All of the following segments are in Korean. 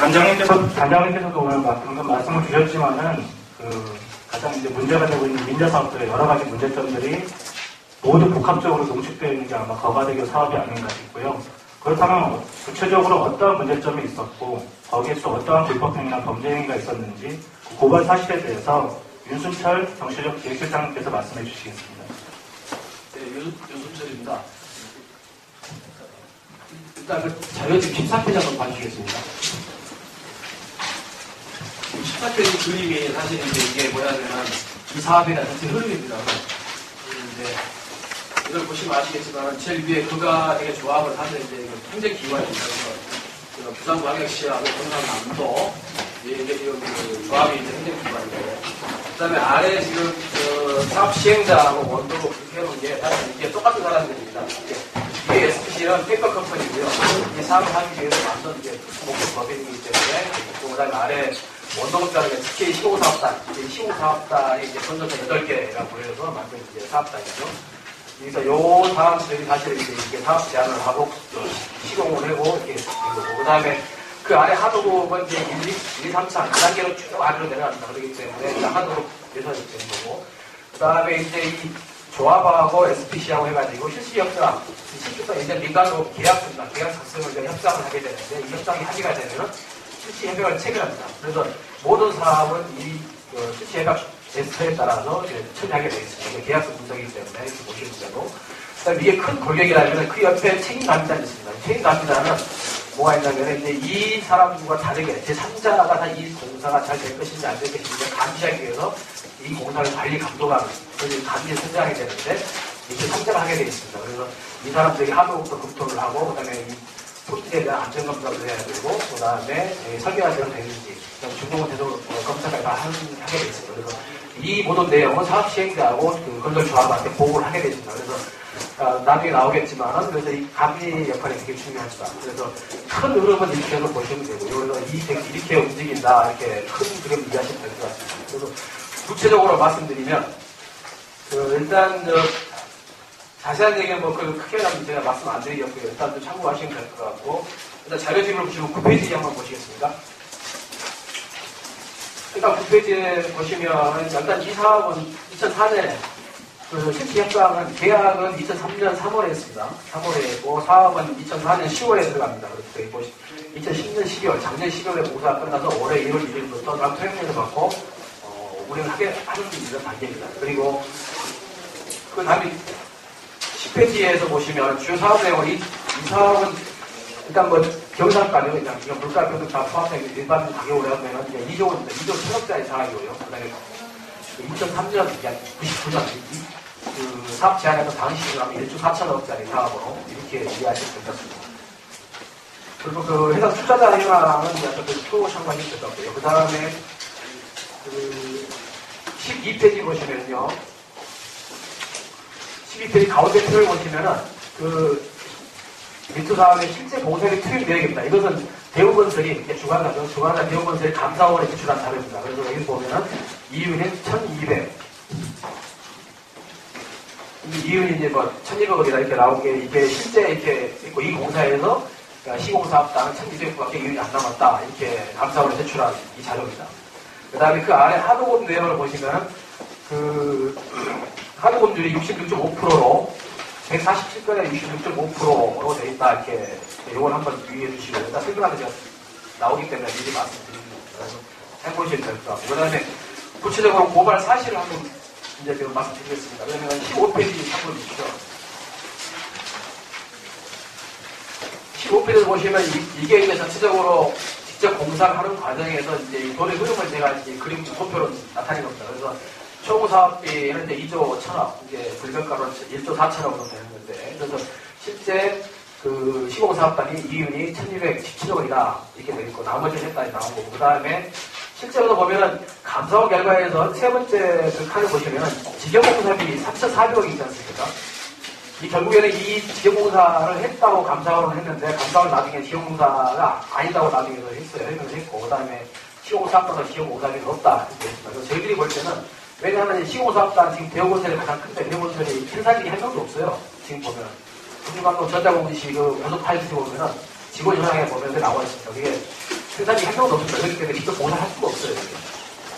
단장님께서, 단장님께서도 오늘 방금 말씀을 주셨지만은, 그, 가장 이제 문제가 되고 있는 민자 사업들의 여러 가지 문제점들이 모두 복합적으로 농축되어 있는 게 아마 거가대교 사업이 아닌가 싶고요. 그렇다면 구체적으로 어떠한 문제점이 있었고, 거기에 또 어떠한 불법행위나 범죄 행위가 있었는지, 그 고발 사실에 대해서 윤순철 정치적 기획실장님께서 말씀해 주시겠습니다. 네, 윤, 윤순철입니다. 일단 그 자료집 14페이지 한번 봐주시겠습니다. 14페이지 그림이 사실 이제 이게 뭐냐면 이 대한 전체 흐름입니다. 이제 이걸 보시면 아시겠지만 제일 위에 그가 되게 조합을 하는 이제 행정기관입니다. 그래서 부산 광역시하고 경상남도 이게 지금 그 조합이 이제 행정 기관이고 그다음에 아래 지금 그 사업 시행자하고 원도로 그렇게 해놓은 게 사실 이게 똑같은 사람들입니다. 이게 SPC는 페이퍼 컴퍼니고요. 이 사업을 하기 위해서 만든 이제 목표 법인이기 때문에 그 다음에 아래 원동업자는 특히 시공사업단, 시공사업단이 이제 건설사 8개가 모여서 만든 이제 사업단이죠. 그래서 요 사람들이 사실 이제 이게 사업 제안을 하고 시공을 하고 이렇게 된 거고 그 다음에 그 아래 하도급은 이제 1, 2, 1, 2 3, 4 4단계로 쭉 아래로 내려간다 그러기 때문에 일단 하도급 예산이 되는 거고 그 다음에 이제 이 조합하고 SPC하고 해가지고 실시 협상, 실시 협상 이제 민간으로 계약입니다. 계약 작성을 협상을 하게 되는데 이 협상이 합의가 되면은 실시 협약을 체결합니다. 그래서 모든 사업은 이 어, 실시 협약 제스처에 따라서 처리하게 되어 있습니다. 계약서 분석이기 때문에 이렇게 보시면 되고 그다음 위에 큰 골격이라면 그 옆에 책임 감사이 있습니다. 책임 감사는 뭐가 있냐면 이제 이 사람과 다르게 제3자가 이 공사가 잘 될 것인지 안 될 것인지 감시하기 위해서 이 공사를 관리 감독하는 그래서 감시 선정하게 되는데 이렇게 선정을 하게 되어 있습니다. 그래서 이 사람들이 하도부터 검토를 하고 그다음에 이 토지에 대한 안전검사도 해야 되고 그 다음에 설계가 제대로 되는지 중공은 제대로 검사가 다 하게 되어 있습니다. 그래서 이 모든 내용은 사업 시행자하고 그 건설조합한테 보고를 하게 되십니다. 그래서 어, 나중에 나오겠지만 그래서 이 감리 역할이 되게 중요하다. 그래서 큰 흐름은 이렇게 해서 보시면 되고요. 그래서 이 이렇게 움직인다 이렇게 큰 그림 이해하시면 될 것 같습니다. 그래서 구체적으로 말씀드리면 그 일단 저 자세한 얘기는 뭐그 크게 나면 제가 말씀 안 드리겠고요. 일단 좀 참고하시면 될 것 같고 일단 자료집을 보시면 9페이지 한번 보시겠습니다. 일단 9페이지에 보시면 일단 이 사업은 2004년에 그 실시 협상은 계약은 2003년 3월에 했습니다. 3월에 했고 사업은 2004년 10월에 들어갑니다. 그래서 2010년 12월, 작년 12월에 공사가 끝나서 올해 1월 1일부터 남 토용료를 받고 어, 운행을 하게 하는 단계입니다. 그리고 그 다음에 10페이지에서 보시면 주요 사업 내용은 이, 이 사업은 일단 뭐 경상가격 그냥 물가 변동 다 포함된 일반 가격으로 하면 이제 2조 2조 1천억짜리 사업이고요. 그다음에 2003년 99년 그 사업 제안에서 당시로 하면 1조 4천억짜리 사업으로 이렇게 이해하시면 같습니다. 그리고 그 해당 투자자 희망은 약간 그표 상관이 같고요. 그 다음에 그 12페이지 보시면요. 12페이지 가운데 표를 보시면은 그 미투 사업의 실제 공사비 투입 내역입니다. 이것은 대우건설이 주관하죠. 주관자 대우건설이 감사원에 제출한 자료입니다. 그래서 여기 보면은 이윤이 1200. 이윤이 이제 뭐 1200억이다 이렇게 나온 게 이게 실제 이렇게 있고 이 공사에서 그러니까 시공사업단은 1200억밖에 이윤이 안 남았다. 이렇게 감사원에 제출한 이 자료입니다. 그 다음에 그 아래 하도급 내용을 보시면은 그 하도급률이 66.5%로 147건에 66.5%로 돼 있다 이렇게 이걸 한번 유의해 주시고 일단 설명하면 제가 나오기 때문에 미리 말씀드립니다. 그래서 해보시면 될 것 같고 그 다음에 구체적으로 고발 사실을 한번 이제 지금 말씀드리겠습니다. 그러면 15페이지 참고해 주시죠. 15페이지를 보시면 이, 게 이제 전체적으로 직접 공사를 하는 과정에서 이제 이 돈의 흐름을 제가 이제 그림 도표로 나타낸 겁니다. 그래서 총 사업비는 이제 2조 1천억, 이제 불변가로 1조 4천억으로 되는 건데, 그래서 실제 그 시공 사업단이 이윤이 1217억이다, 이렇게 되어 있고, 나머지 했다니 나온 거고, 그 다음에 실제로 보면은 감사원 결과에서 세 번째 그 칸을 보시면은 직영공사비 3,400억이 있지 않습니까? 이 결국에는 이 지역공사를 했다고 감사원을 했는데 감사원 나중에 지역공사가 아니다고 나중에 했어요. 해명을 했고 그 다음에 시공사업보다 지역공사비가 높다 이렇게 했습니다. 그래서 저희들이 볼 때는 왜냐하면 시공사업단 지금 대우건설이 가장 큰데 대우건설이 생산직이 한 명도 없어요. 지금 보면 금융감독 전자공지시 그 고속 파일트 보면은 직원 현황에 보면 나와 있습니다. 그게 생산이 한 명도 없습니다. 그렇기 때문에 직접 봉사를 할 수가 없어요. 이게.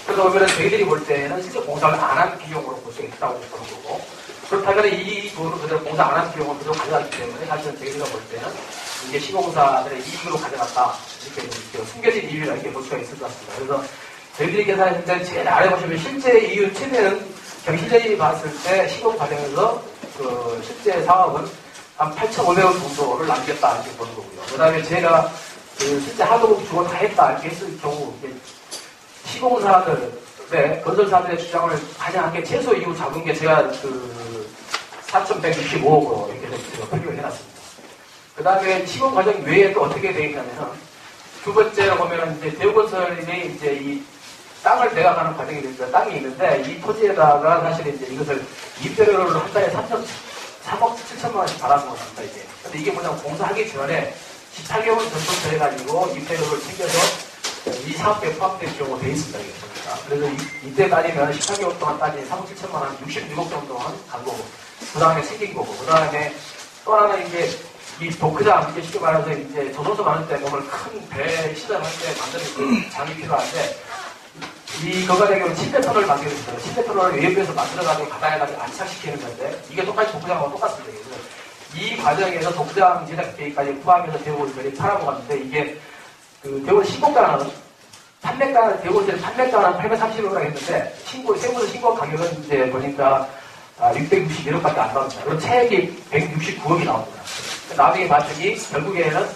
그래서 보면은 저희들이 볼 때는 실제 봉사를 안 한 비용으로 볼 수 있다고 보는 거고 그렇다면 이 돈을 그대로 봉사 안 한 비용을 그대로 가져갔기 때문에 사실은 저희들가 볼 때는 이게 시공사들의 이익으로 가져갔다 이렇게 숨겨진 이유라 이렇게 볼 수가 있을 것 같습니다. 그래서 저희들이 계산했을 때 제일 아래 보시면 실제 이윤 최대는 경실련이 봤을 때 시공 과정에서 그 실제 사업은 한 8,500원 정도를 남겼다 이렇게 보는 거고요. 그 다음에 제가 그 실제 하도 주고 다 했다 이렇게 했을 경우 이게 시공사들의 건설사들의 주장을 가장 게 최소 이후 잡은 게 제가 그 4,165억으로 이렇게 제가 표기를 해놨습니다. 그 다음에 시공 과정 외에 또 어떻게 되어 있냐면은 두 번째로 보면은 이제 대우건설이 이제 이 땅을 내가가는 과정이 있는데 땅이 있는데 이 토지에다가 사실 이제 이것을 입대료를 한 달에 3천 3억 7천만 원씩 받아서 합니다 이게. 근데 이게 뭐냐면 공사하기 전에 18개월 전부터 해가지고 입대료를 챙겨서 이 사업비에 포함된 경우가 돼 있습니다 이게. 그래서 이, 이때 따지면 18개월 동안 따지면 3억 7천만 원, 66억 정도는 간 거고, 그 다음에 생긴 거고, 그 다음에 또 하나는 이게 이 도크장, 이게 쉽게 말해서 이제 저소수 많을 때 보면 큰 배 시설할 때 만드는 그 장이 필요한데, 이 침대터널을 만들고 있어요. 침대터널을 외부에서 만들어가지고 바다에다 안착시키는 건데, 이게 똑같이 도크장하고 똑같습니다. 그래서 이 과정에서 도크장 제작 계획까지 포함해서 대우건설이 팔아먹었는데, 이게 그 대우건 신고가는 판매가, 대우건설이 판매가는 830억이라고 했는데, 신고, 세무서 신고 가격은 이제 보니까 아, 661억밖에 안 나옵니다. 그리고 차액이 169억이 나옵니다. 나중에 봤더니 결국에는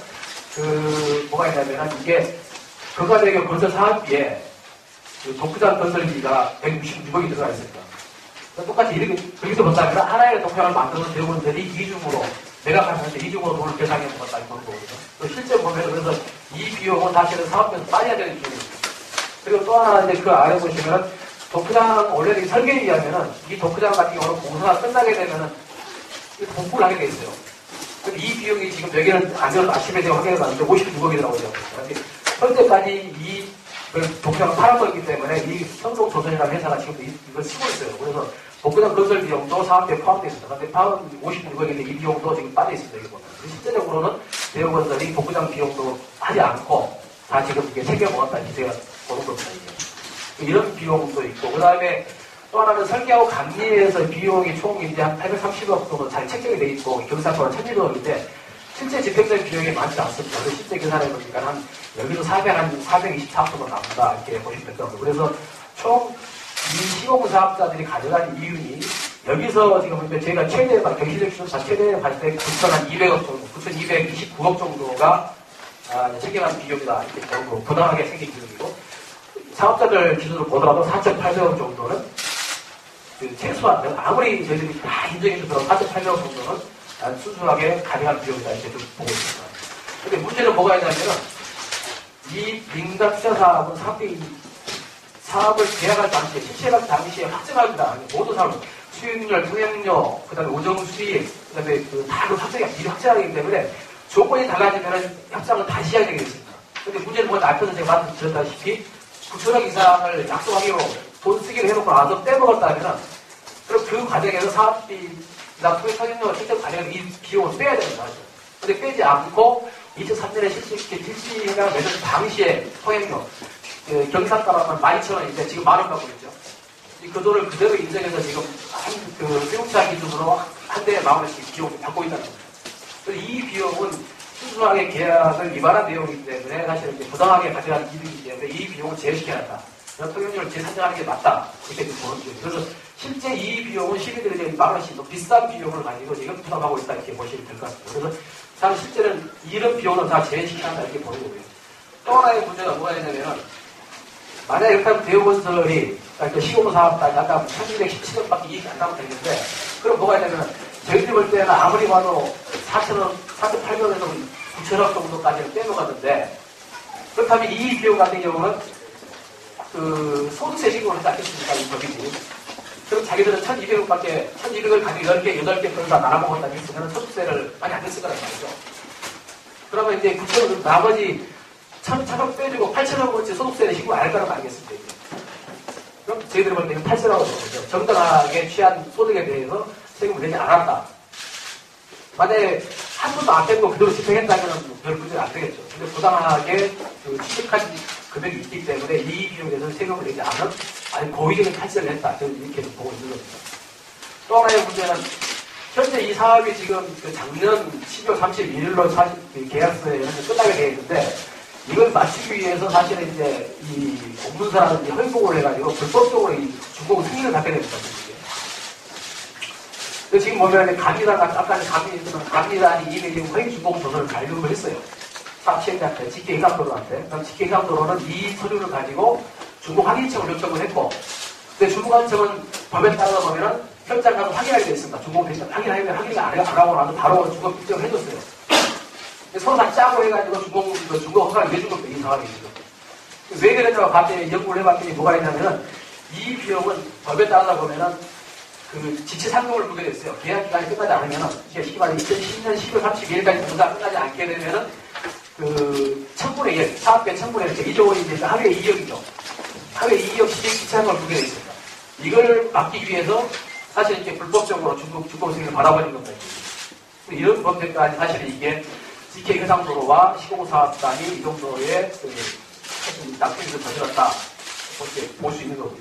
그 뭐가 있냐면 이게 거가대교 건설 사업비에 그 독크장 건설비가 166억이 들어가 있습니다. 똑같이 이렇게 거기서 본다면 하나의 독장을 만들어서 대우건설이 이중으로 내가 가는데 이중으로 돈을 계산해 먹었다 이런 거거든요. 실제 보면 그래서 이 비용은 사실은 사업에서 빠져야 되는 비용입니다. 그리고 또 하나 이제 그 아래 보시면은 도크장 원래 이 설계에 의하면은 이 도크장 같은 경우는 공사가 끝나게 되면은 공부를 하게 돼 있어요. 근데 이 비용이 지금 여기는 아침에 제가 확인해 봤는데 56억이더라고요. 현재까지 이 도크장을 팔아버렸기 때문에 이 성동조선이라는 회사가 지금 이걸 쓰고 있어요. 그래서 도크장 건설 비용도 사업비에 포함되어 있습니다. 근데 파은 56억인데 이 비용도 지금 빠져 있습니다. 여기 보면. 실제적으로는 대우건설이 도크장 비용도 하지 않고 다 지금 이게 챙겨 먹었다는 기세가 보는 겁니다. 이게. 이런 비용도 있고, 그 다음에 또 하나는 설계하고 감리에서 비용이 총 이제 한 830억 정도 잘 책정이 돼 있고, 경상권은 1000억인데, 실제 집행된 비용이 많지 않습니다. 그래서 실제 계산해 보니까 한, 여기도 400, 한 424억 정도 나온다, 이렇게 보시면 될것 같고. 그래서 총 이 시공 사업자들이 가져간 이윤이, 여기서 지금 보면 제가 최대, 경시적 기준사 최대 봤을 때 9,200억 정도, 9,229억 정도가 아, 챙겨간 비용이다, 이렇게 정도 부당하게 생긴 비용이고, 사업자들 기준으로 보더라도 4,800억 정도는 그 최소한 아무리 저희들이 다 인정해도 그런 4,800억 정도는 순수하게 가능한 비용이다 이렇게 좀 보고 있습니다. 근데 문제는 뭐가 있냐면 이 민간 투자 사업은 사업비 사업을 계약할 당시에 실시할 당시에 확정합니다. 모든 사업 수익률, 통행료, 그 다음에 오정 수익, 그 다음에 그다 확정이 미리 확정하기 때문에 조건이 달라지면 협상을 다시 해야 되겠습니다. 근데 문제는 뭐냐 앞에서 제가 말씀드렸다시피 9천억 이상을 약속하기로 돈 쓰기로 해놓고 나서 빼먹었다면 그럼 그 과정에서 사업비 나 투자 사용료 실제 과정에서 이 비용을 빼야 되는 거죠. 근데 빼지 않고 2003년에 실시, 실시가 맺은 당시에 통행료 그 경상가로는 12,000원인데 지금 만원 받고 있죠. 그 돈을 그대로 인정해서 지금 한그 세우차 기준으로 한 대에 만 원씩 비용을 받고 있다는 거죠. 이 비용은 순수하게 계약을 위반한 내용이기 때문에 사실 이제 부당하게 가져간 이득이기 때문에 이 비용을 제외시켜야 한다. 통행료를 재산정하는 게 맞다. 이렇게 보는 거죠. 실제 이 비용은 만 원씩 더 비싼 비용을 가지고 지금 부담하고 있다. 이렇게 보시면 될 것 같습니다. 그래서 사실 실제는 이런 비용은 다 제외시켜야 한다. 이렇게 보는 거고요. 또 하나의 문제가 뭐가 있냐면 만약에 이렇게 대우건설이 시공사업까지 아까 1217억밖에 이익이 안 나면 되는데 그럼 뭐가 있냐면 저희들이 볼 때는 아무리 봐도 4천억, 4,800원에서 9천억 정도까지는 빼먹었는데 그렇다면 이 비용 같은 경우는 그 소득세 신고를 했지 않겠습니까? 이 법인이. 그럼 자기들은 1,200원밖에, 1,200을 가지고 10개, 8개 그런 다 나눠먹었다고 했으면 소득세를 많이 안 냈을 거란 말이죠. 그러면 이제 9천원, 나머지 1,000원 빼주고 8천원어치 소득세를 신고 안 할 거라고 알겠습니다. 그럼 저희들이 볼 때는 8천원으로 보죠. 정당하게 취한 소득에 대해서 세금을 내지 않았다. 만약에 한 번도 안 뺀거 그대로 집행했다면 별 문제가 안 되겠죠. 근데 부당하게 그 취득한 금액이 있기 때문에 이 비용에서 세금을 내지 않은 아니 고의적인 탈세를 했다. 저는 이렇게 보고 있는 겁니다. 또 하나의 문제는 현재 이 사업이 지금 그 작년 12월 31일로 사실 그 계약서에 끝나게 되어 있는데 이걸 마치기 위해서 사실은 이제 이 공문서라든지 허위보고를 해가지고 불법적으로 이 주공 승인을 받게 됩니다. 지금 보면 같은 아까 감리 감리단이 이미 지금 허위 주공 조서를 발급을 했어요. 사업시행자한테 직계 이상도로한테 그럼 직계 이상도로는 이 서류를 가지고 중국 확인청을 요청을 했고 근데 중국 확인청은 법에 따라 보면은 현장 가서 확인하게 돼 있습니다. 중국 대신 확인하면 확인을 안, 하고 나서 바로 중국 입증을 해줬어요. 서로 다 짜고 해가지고 중국 그 중국 허가를 내준 겁니다. 이 상황이 지금. 왜 그랬냐고 봤더니 연구를 해봤더니 뭐가 있냐면은 이 비용은 법에 따라 보면은 그 지체 상금을 물게 됐어요. 계약 기간이 끝나지 않으면은 이게 쉽게 말해 2010년 12월 32일까지 공사 끝나지 않게 되면은 그 천분의 1, 사업비 천분의 1, 2조 원이 이제 하루에 2억이죠. 하루에 2억 시행 지체 상금을 물게 돼 있습니다. 이걸 막기 위해서 사실 이렇게 불법적으로 중국 중국 승인을 받아버린 겁니다. 이런 법제까지 사실은 이게 GK 해상도로와 시공사업단이 이 정도의 그 사실 낙태를 저질렀다 볼수 있는 거고요.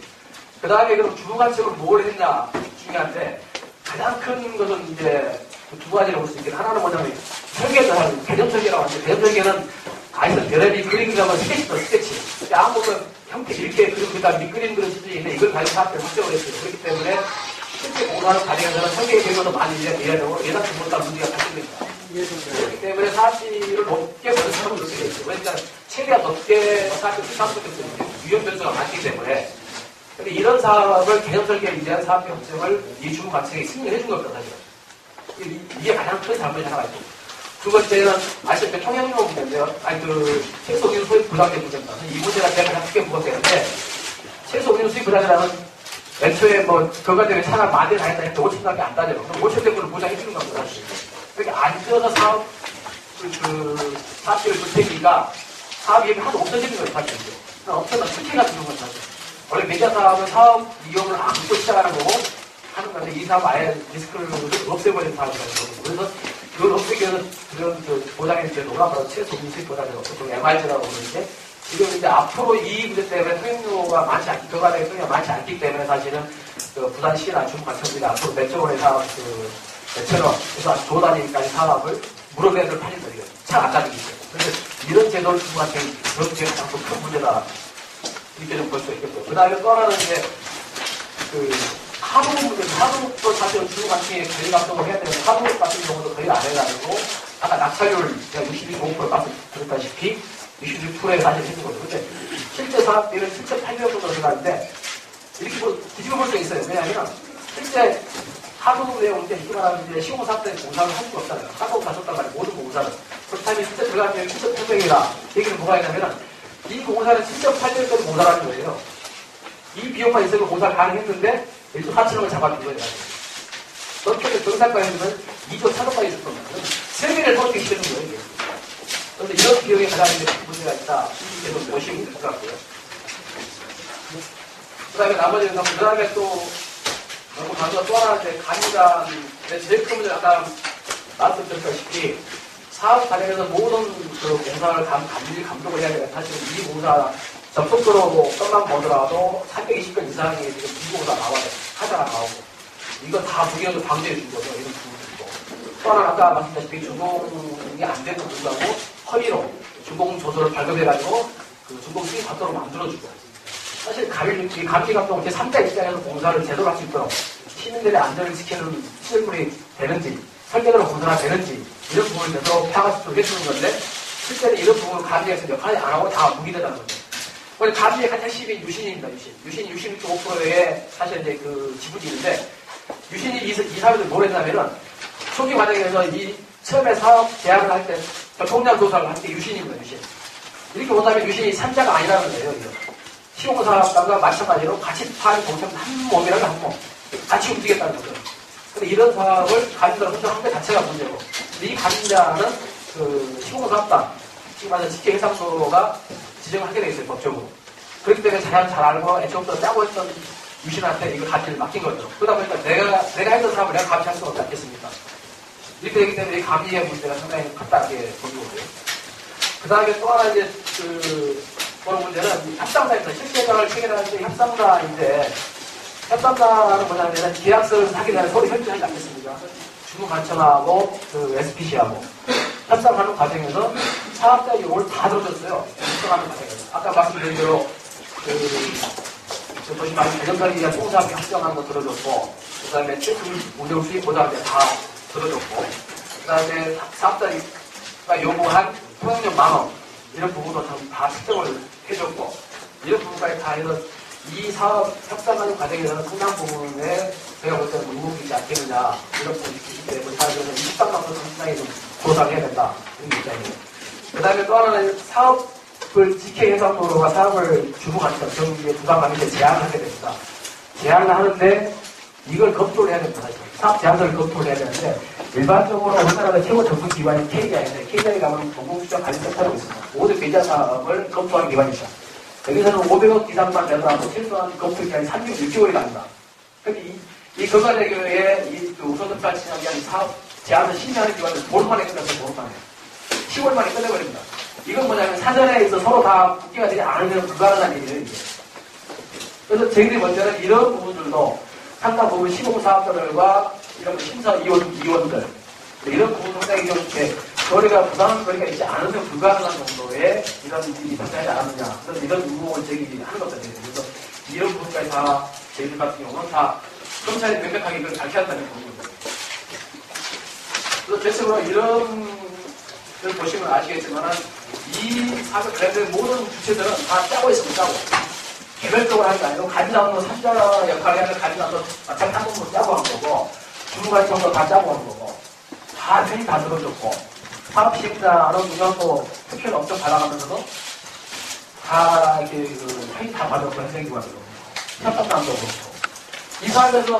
그 다음에 그럼 주무관청을 뭘 했냐 중요한데 가장 큰 것은 이제 그두 가지를 볼 수 있겠는데 하나는 뭐냐면 설계도 하는 개념 설계라고 하는데 개념 설계는 아이스 베레비 그림 그려면 스케치도 스케치 아무것도 형태 이렇게 그리고 그다음 밑그림 그릴 수도 있는데 이걸 가지고 사업을 확정을 했어요. 그렇기 때문에 실제 공사하는 과정에서는 설계 개념도 많이 이해야 되고 예산 주문과 문제가 발생됩니다. 그렇기 때문에 사실을 높게 보는 사람은 그렇게 되죠. 그러니까 최대한 높게 사실 수상스럽게 위험 변수가 많기 때문에 근데 이런 사업을 개념 설계에 위한 사업의 협정을 이 주무 관청이 승인해 준 겁니다, 사실은. 이- 이게 가장 큰 잘못이 하나가 있고. 두 번째는 아시다시피 통행료 문제인데요. 아니, 그, 최소 운임 수입 부담의 문제입니다. 이 문제가 제가 가장 크게 무겁되는데, 최소 운임 수입 부담이라는 애초에 뭐, 그것 때문에 차가 만대 다녔다 했는데 5천밖에 안 따져요. 그럼 5천 대구를 보장해 주는 겁니다. 그렇게 앉아서 사업, 그, 그 사업비를 줄 테니까 사업이 하도 없어지는 거예요, 사실. 엄청난 실패가 주는 거죠, 사실. 원래 메디아 사업은 사업 이용을 안 믿고 시작하는 거고, 하는 건데 이 사업 아예 리스크를 없애버리는 사업이라는 거고. 그래서 그걸 없애기 위해서 그런 그 보장에 이제 놀아서 최소 민수입 보장을 보통 MRG라고 부르는데, 지금 이제 앞으로 이 문제 때문에 통행료가 많지 않기, 교관의 통행료가 많지 않기 때문에 사실은 그 부산시나 중관청들이 앞으로 몇천 원의 사업, 그 몇천 원, 그래서 아주 조 단위까지 사업을 무료배를 팔린 거예요. 차안 가지고 있어요. 그래서 이런 제도를 중국한테 그런 게 가장 큰 문제다. 이렇게 좀 볼 수 있겠고요. 그 다음에 또 하나는 이제, 그, 하부 문제, 하부도 사실 중국 같은 게 관리 감독을 해야 되는데, 하부 같은 경우도 거의 안 해가지고, 아까 낙찰률 제가 62.5% 말씀 드렸다시피, 66%에 사실 해준 거죠. 근데 실제 사업비는 7,800억 정도 들어가는데, 이렇게 뭐 뒤집어 볼 수 있어요. 왜냐하면, 실제 하부 내용 이제 이거 말하면 이제 시공 사업 때 공사를 할 수가 없잖아요. 한국 가셨단 말이에요. 모든 공사를. 그렇다면 실제 들어가면 7,800이라 얘기는 뭐가 있냐면은, 이 공사는 7.8년짜리 공사라는 거예요. 이 비용만 있으면 공사를 가능했는데, 일도 4천원을 잡아준 거예요. 정상가에는 2조 4천원까지 있을 겁니다. 세배를 그렇게 시키는 거예요. 그런데 이런 비용에 가장 문제가 있다. 좀 보시면 될 것 같고요. 그 다음에 나머지 는, 그 다음에 또, 너무 강조가 또 하나 이제 간이가, 제일 큰 문제는 아까 말씀드렸다시피, 사업 관련해서 모든 그 공사를 감, 감리, 감독을 해야 되는 사실 이 공사 접속도로 끝만 보더라도 320건 이상의 지금 비공사 나와요. 하자가 나오고. 이거 다 무기력을 방지해 준 거죠. 이런 부분이고. 또 하나 아까 말씀드렸다시피 주공이 안 되는 불구하고 허위로 주공 조서를 발급해가지고 그 주공 수익 받도록 만들어주고. 사실 감리, 이 감리 감독 제3자 입장에서 공사를 제대로 할 수 있도록 시민들의 안전을 지키는 시설물이 되는지 설계대로 공사가 되는지 이런 부분을 계속 파악하도록 해주는 건데 실제로 이런 부분을 감리에서 역할을 안 하고 다 무기되다는 거죠. 원래 감리의 가장 핵심이 유신입니다. 유신. 유신 66.5%의 사실 이제 그 지분이 있는데 유신이 이, 이 사람들 뭘 했냐면은 초기 과정에서 이 처음에 사업 제안을 할 때 총량 조사를 할 때 유신입니다. 유신. 이렇게 본다면 유신이 3자가 아니라는 거예요. 시공사업과 마찬가지로 같이 파는 공사는 한 몸이라는 한 몸. 같이 움직였다는 거죠. 이런 사업을 가진자로 혼자 한게 자체가 문제고. 근데 이 가진자는 그 시공사업단, 지금 말해서 직계해상소가 지정을 하게 돼 있어요, 법적으로. 그렇기 때문에 잘, 잘 알고 애초부터 짜고 했던 유신한테 이걸 감리를 맡긴 거죠. 그러다 보니까 내가, 내가 했던 사업을 내가 감시할 수가 없지 않겠습니까? 이렇게 되기 때문에 이 감리의 문제가 상당히 크다게 보는 거고요. 그그 다음에 또 하나 이제 그 보는 문제는. 실제장을 체결할 때 협상사인데 협상사는 뭐냐면 계약서를 되면 서로 협조하지 않겠습니까? 주무관청하고 그 SPC하고 협상하는 과정에서 사업자 요구를 다 들어줬어요. 협상하는 과정에서. 아까 말씀드린 대로 그저 보시면 대전관리가 총사업비 확정하는 거 들어줬고 그 다음에 최근 운영 수익 보장제 다 들어줬고 그 다음에 사업자가 요구한 통행료 만원 이런 부분도 다, 다 측정을 해줬고 이런 부분까지 다 해서 이 사업 협상하는 과정에서는 상당 부분에 제가 볼 때는 있지 않겠느냐 이런 부분이 있기 때문에 사실은 이 협상만큼 상당히 좀 고상을 해야 된다 이런 입장이에요. 그 다음에 또 하나는 사업을 직행 해상도로가 사업을 주무하니까 경기에 부담감이 제한하게 됩니다. 제한을 하는데 이걸 검토를 해야 됩니다. 사실. 사업 제한서를 검토를 해야 되는데 일반적으로 우리나라가 최고 전문 기관이 KDI인데 KDI 가면 공공수정 관리센터라고 있습니다. 모든 계좌 사업을 검토하는 기관입니다. 여기서는 500억 이상만 내더라도 최소한 검토 기간이 36개월이 갑니다. 근데 이, 이 거가대교의 이그 우선급발 진행한 사업 제안을 심의하는 기관은 보름 만에 끝났어요, 보름 만에. 10월 만에 끝내버립니다. 이건 뭐냐면 사전에 있어 서로 다 복귀가 되지 않으면 불가능한 일이에요, 이게. 그래서 저희들이 볼 때는 이런 부분들도 상당 부분 시공사업자들과 이런 심사위원, 위원들, 이런 부분 상당히 좀 이렇게 거리가 부담한 거리가 있지 않으면 불가능한 정도의 이런 일이 발생하지 않았느냐. 그래서 이런 의혹을 제기하는 것들이에요. 그래서 이런 부분까지 다 저희들 같은 경우는 다 검찰이 명백하게 이걸 밝혀왔다는 부분입니다. 그래서 대체로 이런 걸 보시면 아시겠지만은 이 사업 관련된 모든 주체들은 다 짜고 있습니다. 짜고. 개별적으로 하는 게 아니고 가지나무는 삼자 역할을 하는 가지나무도 마찬가지 한 번으로 짜고 한 거고 주무관청도 다 짜고 한 거고 다 회의 다 들어줬고 사업 시행자는 누가도 투표를 엄청 받아가면서도 다 이렇게 그 회의 다 받았고 행정기관으로 협상단도 그렇고 이 사업에서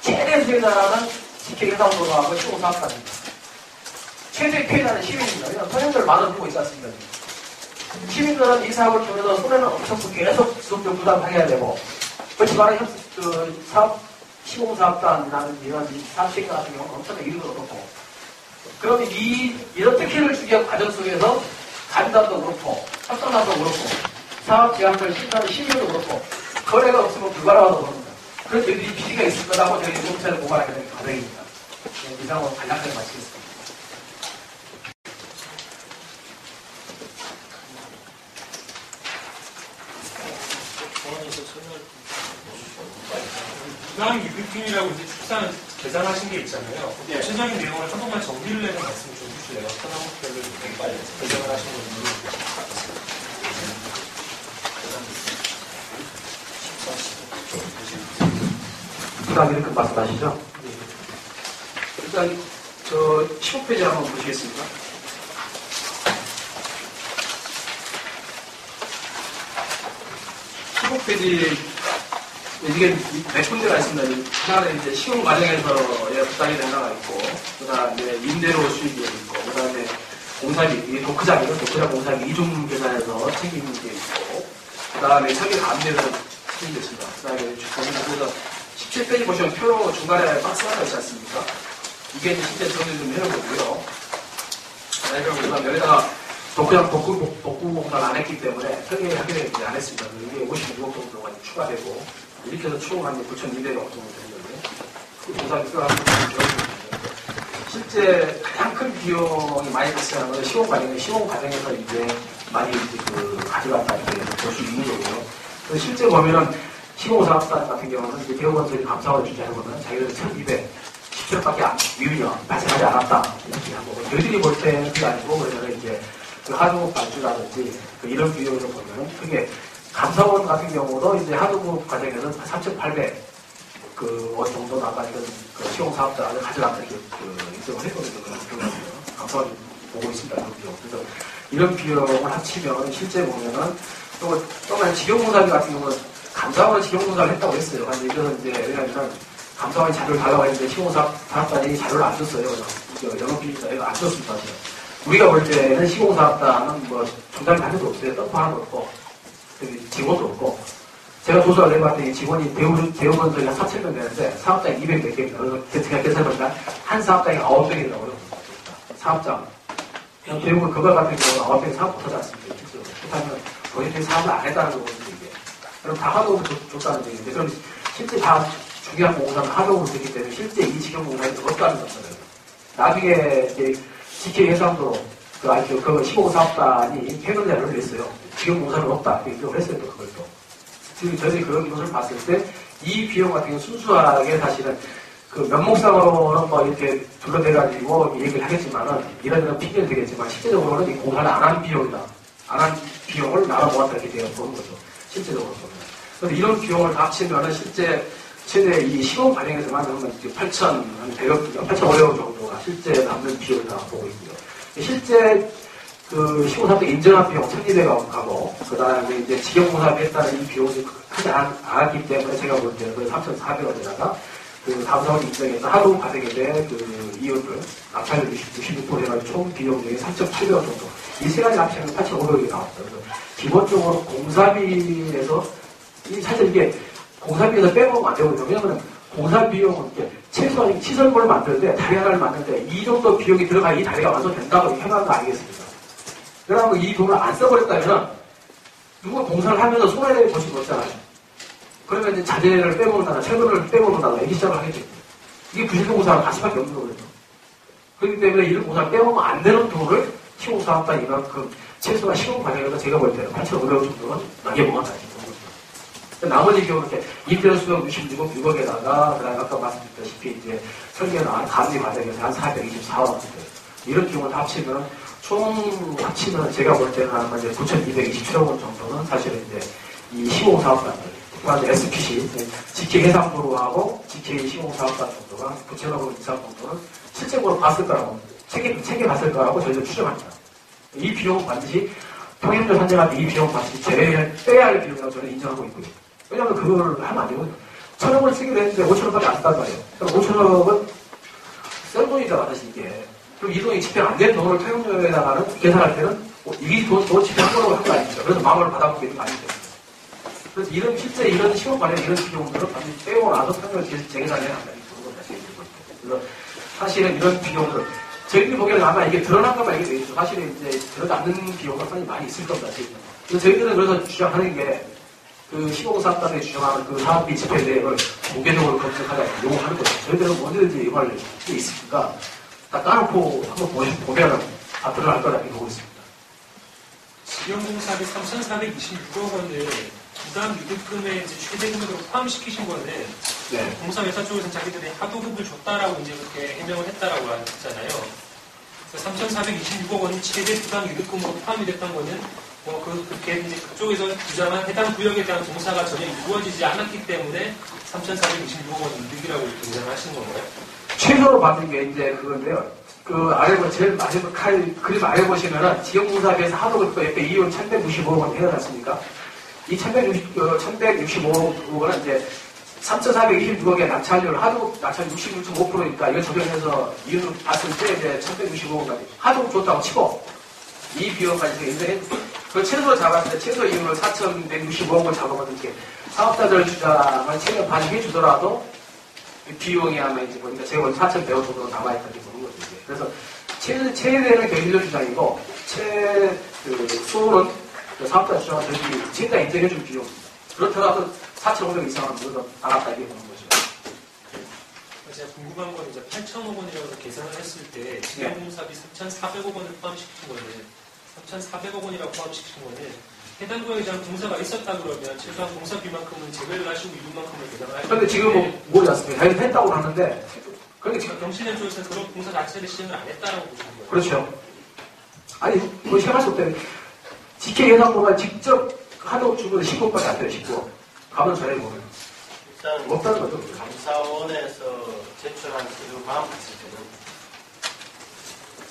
최대 수혜자라는 직행해상도로하고 시공 사업단입니다. 최대 피해자는 시민입니다. 만원 주고 있지 않습니까? 시민들은 이 사업을 통해서 손해는 엄청 계속 지속적으로 부담해야 되고 그렇지만 협, 그 사업 시공사업단이라는 이런 이 사업시행 같은 경우는 엄청나게 이익을 얻었고 그럼 이 특혜를 주기 위한 과정 속에서 간단도 그렇고 협상단도 그렇고 사업 제한을 신사는 시민도 그렇고 거래가 없으면 불가능하다고 합니다. 그래서 저희들이 비리가 있을 거라고 저희 공사를 고발하게 된 과정입니다. 네, 이상으로 간략하게 마치겠습니다. 부당 이득팀이라고 이제 축산 계산하신 게 있잖아요. 예. 구체적인 내용을 한 번만 정리를 해서 말씀 좀 해주실래요? 어떤 항목별로 이렇게 빨리 계산을 하신 건지. 부담 이렇게 말씀하시죠? 일단 저 15페이지 한번 보시겠습니다. 페이지 이게 몇 군데가 있습니다. 하나는 이제 시공 과정에서 예, 부담이 된 하나가 있고, 그 다음에 임대료 수익이 있고, 그 다음에 공사비, 이게 도크장이죠. 도크장 공사비 이중 계산해서 게 있고, 그 다음에 참여 감내를 챙기게 있습니다. 그 다음에 주권에서 17페이지 보시면 표 중간에 박스 하나 있지 않습니까? 이게 이제 실제 정리 좀 해놓고요. 네, 그럼 우리가 여기다가 독구장 복구, 복- 복구 공사를 안 했기 때문에 설계를 하게 되지 안 했습니다. 이게 56억 정도가 추가되고, 이렇게 해서 총 한 9,200억 정도 되는데, 그 들어가는 실제 가장 큰 비용이 많이 발생하는 건 시공 과정에, 시공 과정에서 이제 많이 이제 그 가져갔다 이렇게 볼 수 있는 거고요. 그래서 실제 보면은 시공사업단 같은 경우는 이제 대우건설이 감사원을 주재하는 거는 자기들 1,200, 17억밖에 안, 위위가 발생하지 않았다. 이렇게 한 거고. 저희들이 볼 때는 그게 아니고, 그러면 이제 그 하도급 발주라든지 그 이런 비용을 보면은 크게 감사원 같은 경우도 이제 하도급 과정에는 3,800, 그, 원 정도 나가 이런 그 시공 사업자를 가져갔다 이렇게 그 인정을 했거든요. 그런. 감사원이 보고 있습니다. 그런 경우. 그래서 이런 비용을 합치면 실제 보면은 또, 또한 직영공사비 같은 경우는 감사원은 직영공사를 했다고 했어요. 근데 이거는 이제 왜냐하면 감사원이 자료를 달라고 했는데 시공사업단이 자료를 안 줬어요. 영업비리가 이거 안 줬습니다. 우리가 볼 때는 시공사업단은 뭐 중단이 한 적도 없어요. 떡도 하나도 없고 직원도 없고 제가 조사를 해봤더니 직원이 대우, 대우건설이 한 4,000명 되는데 사업장이 200몇 개입니다. 그래서 제가 계산해보니까 한 사업장이 9명이라고요. 사업장. 대부분 그거 같은 경우는 아웃백 사업 못하지 않습니까? 그렇다면 본인들이 사업을 안 했다는 거거든요, 이게. 그럼 다 하도급을 줬- 줬다는 얘기인데, 그럼 실제 다 중요한 공사는 하도급을 줬기 때문에 실제 이 지경 공사에 없다는 거잖아요. 나중에 이제 GK 해상도 그 아주 그 시공사업단이 패널레를 냈어요. 지금 공사는 없다. 인정을 했어요, 또 그걸 또. 지금 저희들이 그런 것을 봤을 때 이 비용 같은 경우 순수하게 사실은 그 면목상으로는 뭐 이렇게 둘러대가지고 얘기를 하겠지만은 이런저런 핑계를 되겠지만 실제적으로는 이 공사를 안 한 비용이다. 안 한 비용을 나눠 모았다 이렇게 되어 보는 거죠. 실제적으로 보면. 그런데 이런 비용을 다 합치면은 실제 최대 이 시공 과정에서만 하면 8천, 한 100억, 8,500억 정도가 실제 남는 비용이다 보고 있고요. 실제 그 시공사업도 인정한 비용 1,200억 하고, 그 다음에 이제 지경공사업에 했다는 이 비용이 크지 않, 않았기 때문에 제가 볼 때는 그 3,400억에다가 그 다음사업 인정해서 하루 대한 그 이윤을 낙찰을 66% 해가지고 총 비용 중에 3,800억 정도. 이 세 가지 합치면 8,500억이 나왔어요. 기본적으로 공사비에서, 이 사실 이게 공사비에서 빼먹으면 안 되거든요. 왜냐면 공사 비용은 최소한 시설물을 만드는데 다리 하나를 만드는데 이 정도 비용이 들어가 이 다리가 완성된다고 해놓은 거 아니겠습니까? 그러면 이 돈을 안 써버렸다면 누가 공사를 하면서 손해를 보지 못잖아요. 그러면 이제 자재를 빼먹는다나 철근을 빼먹는다나 이렇게 시작을 하겠죠. 이게 부실공사랑 갈 수밖에 없는 거거든요. 그렇기 때문에 이런 공사를 빼먹으면 안 되는 돈을 시공사업단 이만큼 최소한 시공 과정에서 제가 볼 때는 8,500원 정도는 거죠. 나머지 경우는 이렇게 인테리어 수명 66억, 6억에다가, 그 다음에 아까 말씀드렸다시피 이제 설계나 감리 과정에서 한 424억 정도. 이런 경우를 다 합치면, 총 합치면 제가 볼 때는 아마 이제 9,227억 원 정도는 사실은 이제 이 시공 사업단들, 특히 이제 SPC, GK 해상도로하고 GK 시공 사업단 정도가 9천억 원 이상 정도는 실제적으로 봤을 거라고, 책임, 책임 봤을 거라고 저희도 추정합니다. 이 비용은 반드시 통행료 산정할 때이 비용 반드시 제외, 빼야 할 비용이라고 저는 인정하고 있고요. 왜냐하면 그걸 하면 안 되거든요. 천억을 쓰기로 했는데 5천억밖에 안 쓴단 말이에요. 그럼 5천억은 센 돈이잖아, 사실 이게. 그럼 이 돈이 집행 안 된 돈을 통행료에다가는 계산할 때는 어, 이 돈, 돈 집행 한 거라고 한거 아니죠. 그래서 마음을 받아보게 되는 거 아니죠. 그래서 이런, 실제 이런 시험 관련 이런 비용들은 반드시 빼고 나서 재- 재계산해야 한다는 그런 걸 다시 있죠. 그래서 사실은 이런 비용들, 저희들이 보기에는 아마 이게 드러난 것만 이게 되겠죠. 사실은 이제 드러나는 상당히 많이 있을 겁니다, 저희들은. 저희들은 그래서 주장하는 게, 그 시공사업단에 주장하는 그 사업비 집행 내역을 공개적으로 검색하자 요구하는 거죠. 저희들은 언제든지 이걸 수 있으니까 다 까놓고 한번 보면은 다 드러날 거라고 보고 있습니다. 지경공사비 3,426억 원을 부담 유득금에 이제 최대 금액으로 포함시키신 거는 네. 공사회사 쪽에서는 자기들이 하도급을 줬다라고 이제 그렇게 해명을 했다라고 했잖아요. 그래서 3,426억 원이 최대 부담 유득금으로 포함이 됐던 거는 뭐 그, 그렇게 이제 그쪽에서 주장한 해당 구역에 대한 공사가 전혀 이루어지지 않았기 때문에 3,426억 원 이득이라고 이렇게 주장을 하신 건가요? 최소로 받는 게 이제 그건데요. 그 아래 보 제일 마지막 칼 그림 아래 보시면은 지역공사비에서 하도급 옆에 이윤 1,165억 원 해야 않습니까? 이 1,160, 어, 1,165억 원은 이제 3,426억의 낙찰률, 하도급 낙찰 66.5%니까 이거 적용해서 이윤을 봤을 때 이제 1,165억까지 하도급 줬다고 치고 이 비용까지 인정해 그 최소 잡았을 때 최소 이윤을 4,165억을 잡으면 이렇게 사업자들 주장을 최대 반영해 주더라도 비용이 아마 이제 보니까 제가 4,100원 정도 남아있다고 보는 거죠. 그래서 최, 최대는 경기도 주장이고, 최, 그, 수는 그 사업자 주장은 저희 최대 인정해 준 비용입니다. 그렇더라도 4,500 이상은 무조건 나갔다 이게 보는 거죠. 제가 궁금한 건 이제 8천억 원이라고 계산을 했을 때 지경공사비 3,400억 원을 포함시킨 거는 3,400억 원이라고 포함시킨 거는 해당 구역에 대한 공사가 있었다 그러면 최소한 공사비만큼은 제외를 하시고 이분만큼을 계산을 하시고 근데 지금 뭐, 모르지 않습니까? 자기는 했다고 하는데, 그런데 지금, 경신의 쪽에서는 그런 공사 자체를 시행을 안 했다라고 보시는 거예요. 그렇죠. 아니, 뭐 시행할 수 없대요. 직계 예상보가 직접 하도 주고 19억밖에 안 돼요, 19억. 가면 전에 보면. 일단 없다는 거죠. 감사원에서 제출한 서류만 봤을 때는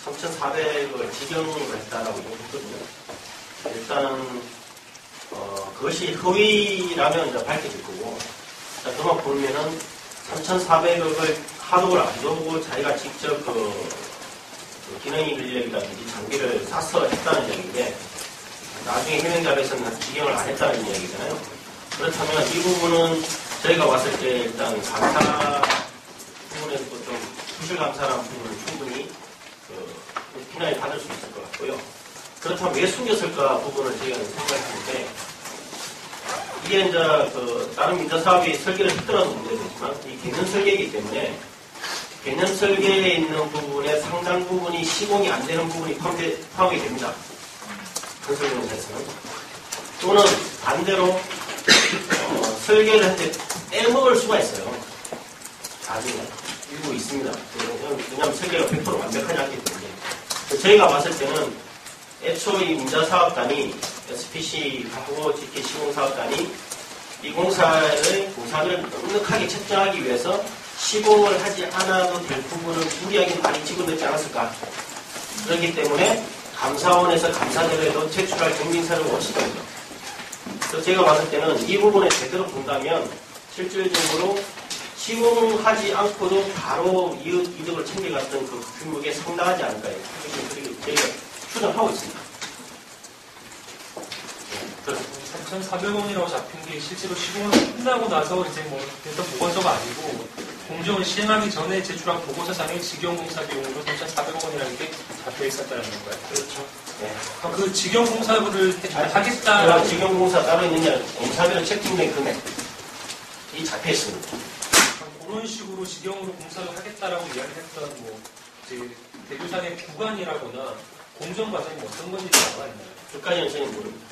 3,400을 지경을 했다라고 얘기했거든요. 일단 어, 그것이 허위라면 이제 밝혀질 거고 자, 그만 보면은 3,400억을 하도를 안 두고 자기가 직접 그, 그 기능이 인력이라든지 장비를 사서 했다는 얘기인데 나중에 해명자료에서는 지경을 안 했다는 이야기잖아요. 그렇다면 이 부분은 저희가 봤을 때 일단 감사 부분에서 좀 수실 감사라는 부분을 충분히 그 충분히 받을 수 있을 것 같고요. 그렇다면 왜 숨겼을까 부분을 저희가 생각하는데 이게 이제 그 다른 민자 사업이 설계를 했더라도 문제되지만 이 개념 설계이기 때문에 개념 설계에 있는 부분의 상당 부분이 시공이 안 되는 부분이 포함되, 포함이 됩니다. 건설공사에서는 또는 반대로 어, 설계를 할 때 빼먹을 수가 있어요. 나중에 일부 있습니다. 왜냐하면 설계가 100% 완벽하지 않기 때문에 저희가 봤을 때는 애초 이 민자 사업단이 SPC하고 GK 시공 사업단이 이 공사를 공사를 넉넉하게 책정하기 위해서 시공을 하지 않아도 될 부분을 무리하게 많이 집어넣지 않았을까. 그렇기 때문에 감사원에서 감사대로에도 제출할 경민서를 원칙거든요 그래서 제가 봤을 때는 이 부분에 제대로 본다면 실질적으로 시공하지 않고도 바로 이득, 이득을 챙겨갔던 그 규모가 상당하지 않을까요? 그렇게 저희가 추정하고 있습니다. 네, 그렇습니다. 3,400원이라고 잡힌 게 실제로 시공을 끝나고 나서 이제 뭐 됐던 보고서가 아니고 공정을 시행하기 전에 제출한 보고서상에 직영공사 비용으로 3,400원이라는 게 잡혀 있었다는 건가요? 그렇죠. 네. 아, 그 직영공사를 해- 제가 하겠다라고 지금 공사 따로 있느냐, 공사비로 책정된 금액, 이 잡혀 있습니다. 그런 식으로 직영으로 공사를 하겠다라고 이야기했던 뭐 대교산의 구간이라거나 공정 과정이 어떤 건지 나와 있나요? 저는 모릅니다.